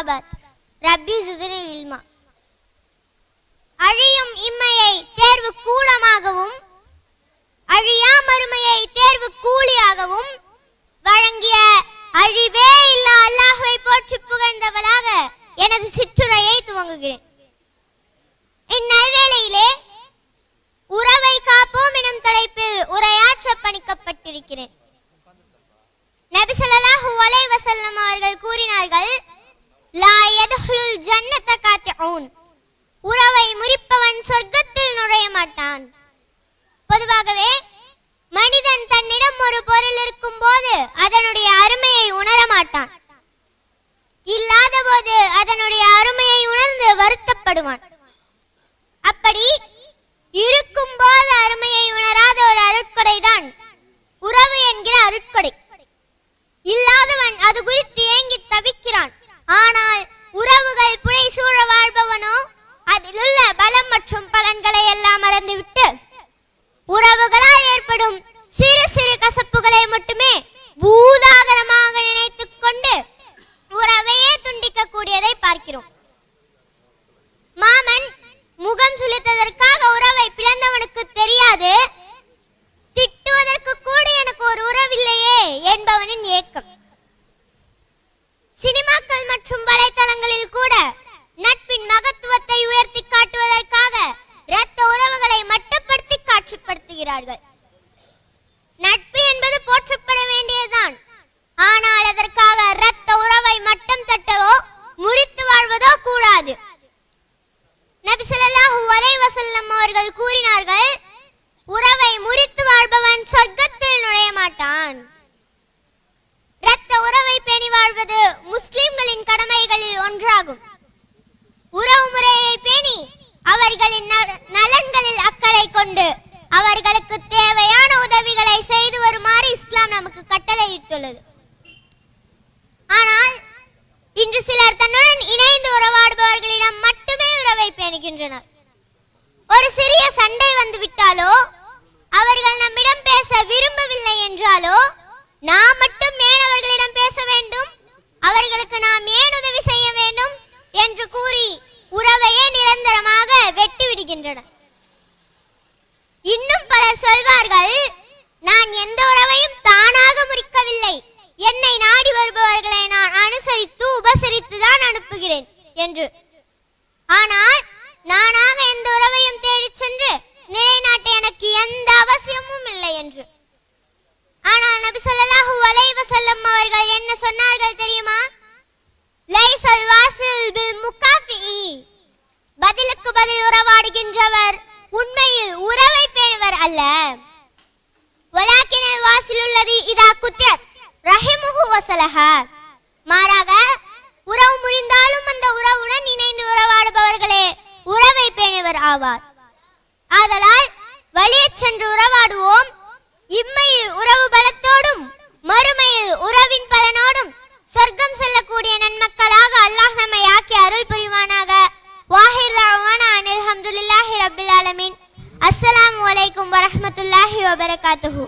Robert. يسمعون らあるい。நாம் மட்டும் மேனவர்களிடம் பேச வேண்டும். அவர்களுக்கு நாம் ஏன் உதவி செய்ய வேண்டும்? என்று கூறி உறவையே நிரந்தரமாக வெட்டிவிடுகின்றனர். அல்ல வலாக்கினல் வாசில் உள்ளது இதா குத்தியத் ரஹிமுஹு வசலஹ மாறாக உறவு முறிந்தாலும் அந்த உறவுடன் இணைந்து உறவாடுபவர்களே உறவை பேணிவர் ஆவார் ஆதலால் வழியச் சென்று உறவாடுவோம் wabarakatuh.